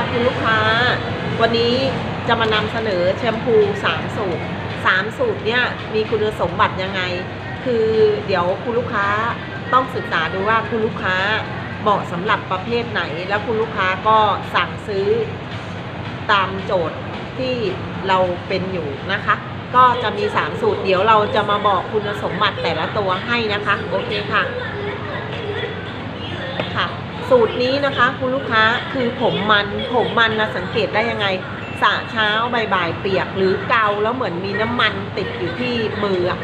ค่ะคุณลูกค้า วันนี้จะมานำเสนอแชมพู 3 สูตร 3 สูตรเนี่ยมีคุณสมบัติยังไง คือเดี๋ยวคุณลูกค้าต้องศึกษาดูว่าคุณลูกค้าเหมาะสำหรับประเภทไหน แล้วคุณลูกค้าก็สั่งซื้อตามโจทย์ที่เราเป็นอยู่นะคะ ก็จะมี 3 สูตรเดี๋ยวเราจะมาบอกคุณสมบัติแต่ละตัวให้นะคะ โอเคค่ะค่ะ สูตรนี้นะคะ คุณลูกค้าคือผมมันผมมันนะสังเกตได้ยังไงสระเช้าใบายเปียกหรือเกาแล้วเหมือนมีน้ำมันติดอยู่ที่มืออะ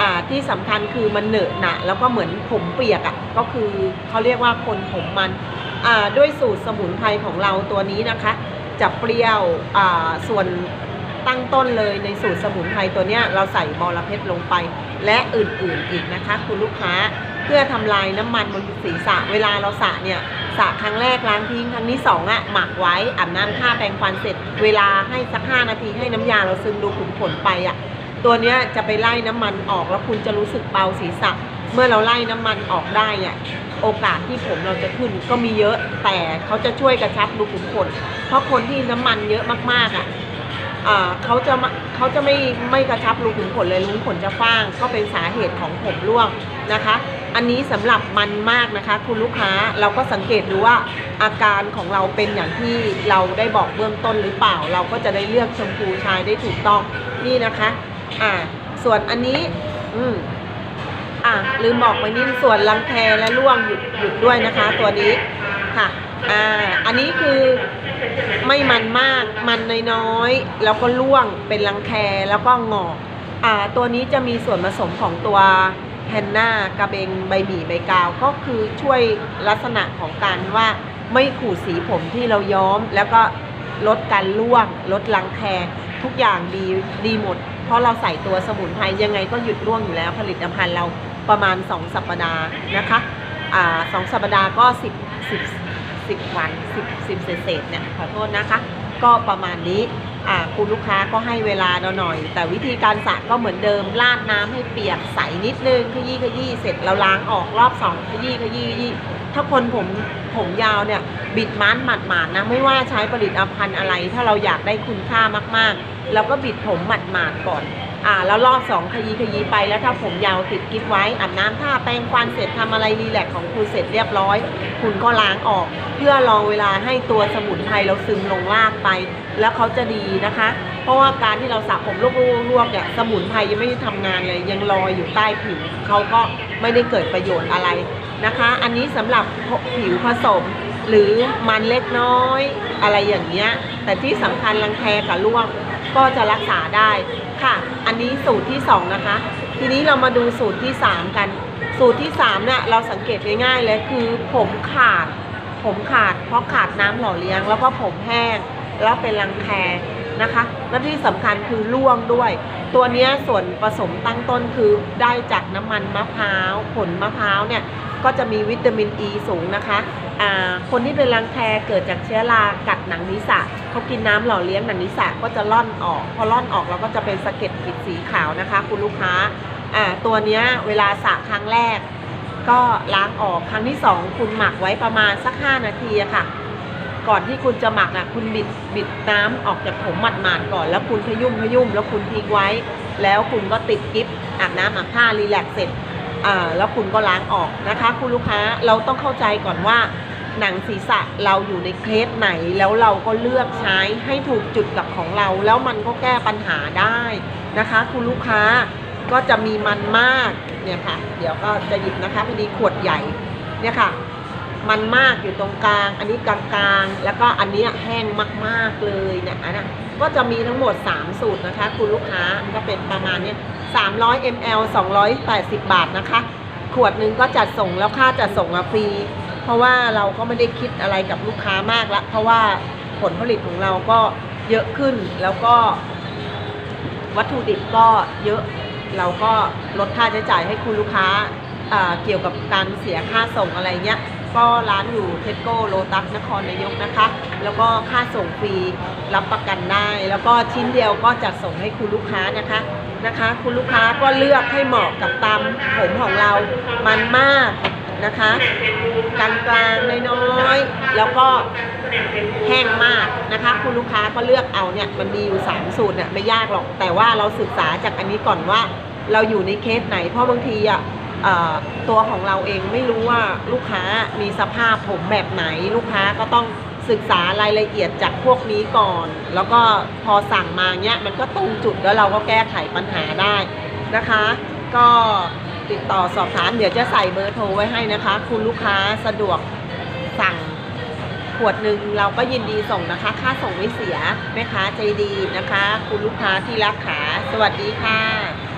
อ่าที่สำคัญคือมันเหนอะหนะแล้วก็เหมือนผมเปียกอะก็คือเขาเรียกว่าคนผมมันอ่าด้วยสูตรสมุนไพรของเราตัวนี้นะคะ จะเปรี้ยวอ่าส่วนตั้งต้นเลยในสูตรสมุนไพรตัวเนี้ยเราใส่บอระเพ็ดลงไป และอื่นๆอีกนะคะ คุณลูกค้า พื่อทำลายน้ำมันบนศีรษะเวลาเราสระเนี่ยสระครั้งแรกล้างทิ้งครั้งที่สองอะหมักไว้อาบน้ำท่าแปรงฟันเสร็จ เวลาให้สักห้านาทีให้น้ำยาเราซึมดูขุนขนไปอะตัวเนี้ยจะไปไล่น้ำมันออกแล้วคุณจะรู้สึกเบาศีรษะ เมื่อเราไล่น้ำมันออกได้อะโอกาสที่ผมเราจะขึ้นก็มีเยอะแต่เขาจะช่วยกระชับรูขุมขนเพราะคนที่น้ำมันเยอะมากๆอะอ่าเขาจะเขาจะไม่ไม่กระชับรูขุมขนเลยรูขุมขนจะฟ้าง ก็เป็นสาเหตุของผมร่วงนะคะ อันนี้สำหรับมันมากนะคะ คุณลูกค้าเราก็สังเกตดูว่าอาการของเราเป็นอย่างที่เราได้บอกเบื้องต้นหรือเปล่า เราก็จะได้เลือกชมพูชายได้ถูกต้องนี่นะคะอ่าส่วนอันนี้อืมอ่าลืมบอกไปนิดส่วนรังแคและร่วงหยุดหยุดด้วยนะคะ ตัวนี้ค่ะอ่าอันนี้คือไม่มันมากมันน้อยๆแล้วก็ร่วงเป็นรังแคแล้วก็งอกอ่าตัวนี้จะมีส่วนผสมของตัว แฮนนากระเบงใบหมี่ใบกาวก็คือช่วยลักษณะของการว่าไม่ขูดสีผมที่เราย้อม แล้วก็ลดการร่วง ลดรังแคทุกอย่างดีดีหมด เพราะเราใส่ตัวสมุนไพรยังไงก็หยุดร่วงอยู่แล้วผลิตภัณฑ์เราประมาณ 2 สัปดาห์นะคะอ่าสองสัปดาห์ก็ 10 10 10วัน10 10เศษเนี่ยขอโทษนะคะ ก็ประมาณนี้ คุณลูกค้าก็ให้เวลาเราหน่อย แต่วิธีการสระก็เหมือนเดิมราดน้ำให้เปียกใสนิดนึงขยี้ขยี้เสร็จเราล้างออกรอบสองขยี้ขยี้ขยี้ถ้าคนผมผมยาวเนี่ยบิดม้านหมาดนะไม่ว่าใช้ผลิตภัณฑ์อะไร ถ้าเราอยากได้คุณค่ามากๆเราก็บิดผมหมาดๆก่อน อ่าแล้วรอบสองขยี้ขยี้ไปแล้วถ้าผมยาวติดกิ๊บไว้อาบน้ำท่าแปรงฟันเสร็จทำอะไรรีแลกของคุณเสร็จเรียบร้อย คุณก็ล้างออก เพื่อรอเวลาให้ตัวสมุนไพรเราซึมลงรากไป แล้วเขาจะดีนะคะ เพราะว่าการที่เราสระผมลวกๆเนี่ยสมุนไพรยังไม่ได้ทำงานเลย ยังลอยอยู่ใต้ผิวเขาก็ไม่ได้เกิดประโยชน์อะไรนะคะ อันนี้สำหรับผิวผสมหรือมันเล็กน้อยอะไรอย่างเงี้ยแต่ที่สำคัญรังแคกับร่วงก็จะรักษาได้ ค่ะ อันนี้สูตรที่สองนะคะ ทีนี้เรามาดูสูตรที่สามกัน สูตรที่สามเนี่ยเราสังเกตง่ายๆเลยคือผมขาด ผมขาด เพราะขาดน้ำหล่อเลี้ยง แล้วก็ผมแห้ง แล้วเป็นรังแคนะคะและที่สำคัญคือร่วงด้วย ตัวนี้ส่วนผสมตั้งต้นคือได้จากน้ำมันมะพร้าว ผลมะพร้าวเนี่ย ก็จะมีวิตามินอ e ีสูงนะคะอ่าคนที่เป็นรังแคเกิดจากเชื้อรากัดหนังนิสะเขากินน้ำหล่อเลี้ยงหนังนิสะก็จะล่อนออก พอล่อนออกเราก็จะเป็นสะเก็ดขีดสีขาวนะคะ คุณลูกค้าอ่าตัวเนี้ยเวลาสระครั้งแรก ก็ล้างออกครั้งที่สองคุณหมักไว้ประมาณสัก 5 นาทีค่ะ ก่อนที่คุณจะหมักอะคุณบิดบิดน้ำออกจากผมหมาดๆก่อน แล้วคุณขยุ่มขยุ่มแล้วคุณทิ้งไว้ แล้วคุณก็ติดกิ๊บอาบน้ำอาบท่ารีแลกซ์เสร็จ แล้วคุณก็ล้างออกนะคะ คุณลูกค้าเราต้องเข้าใจก่อนว่า หนังศีรษะเราอยู่ในเคสไหน แล้วเราก็เลือกใช้ให้ถูกจุดกับของเรา แล้วมันก็แก้ปัญหาได้นะคะ คุณลูกค้าก็จะมีมันมากเนี่ยค่ะ เดี๋ยวก็จะหยิบนะคะพอดีขวดใหญ่เนี่ยค่ะ มันมากอยู่ตรงกลาง อันนี้กลางๆ แล้วก็อันนี้แห้งมากๆเลยเนะอันนะก็จะมีทั้งหมด 3 สูตรนะคะคุณลูกค้าก็เป็นประมาณเนี้ย300 ml 280 บาทนะคะ ขวดหนึ่งก็จัดส่งแล้วค่าจัดส่งฟรี เพราะว่าเราก็ไม่ได้คิดอะไรกับลูกค้ามากละเพราะว่าผลผลิตของเราก็เยอะขึ้นแล้วก็ วัตถุดิบก็เยอะเราก็ลดค่าใช้จ่ายให้คุณลูกค้าเกี่ยวกับการเสียค่าส่งอะไรเงี้ย ก็ร้านอยู่เทสโก้โลตัสนครนายกนะคะ แล้วก็ค่าส่งฟรีรับประกันได้ แล้วก็ชิ้นเดียวก็จัดส่งให้คุณลูกค้านะคะนะคะ คุณลูกค้าก็เลือกให้เหมาะกับตามผมของเรามันมากนะคะกลางกลางน้อยๆแล้วก็แห้งมากนะคะ คุณลูกค้าก็เลือกเอาเนี่ยมันมีอยู่ 3 สูตรเนี่ยไม่ยากหรอก แต่ว่าเราศึกษาจากอันนี้ก่อนว่า เราอยู่ในเคสไหนเพราะบางทีอะเอ่อ ตัวของเราเองไม่รู้ว่าลูกค้ามีสภาพผมแบบไหน ลูกค้าก็ต้องศึกษารายละเอียดจากพวกนี้ก่อน แล้วก็พอสั่งมาเนี้ยมันก็ตรงจุดแล้วเราก็แก้ไขปัญหาได้นะคะ ก็ติดต่อสอบถามเดี๋ยวจะใส่เบอร์โทรไว้ให้นะคะ คุณลูกค้าสะดวกสั่งขวดหนึ่งเราก็ยินดีส่งนะคะ ค่าส่งไม่เสียแม่ค้าใจดีนะคะ คุณลูกค้าที่รักขาสวัสดีค่ะ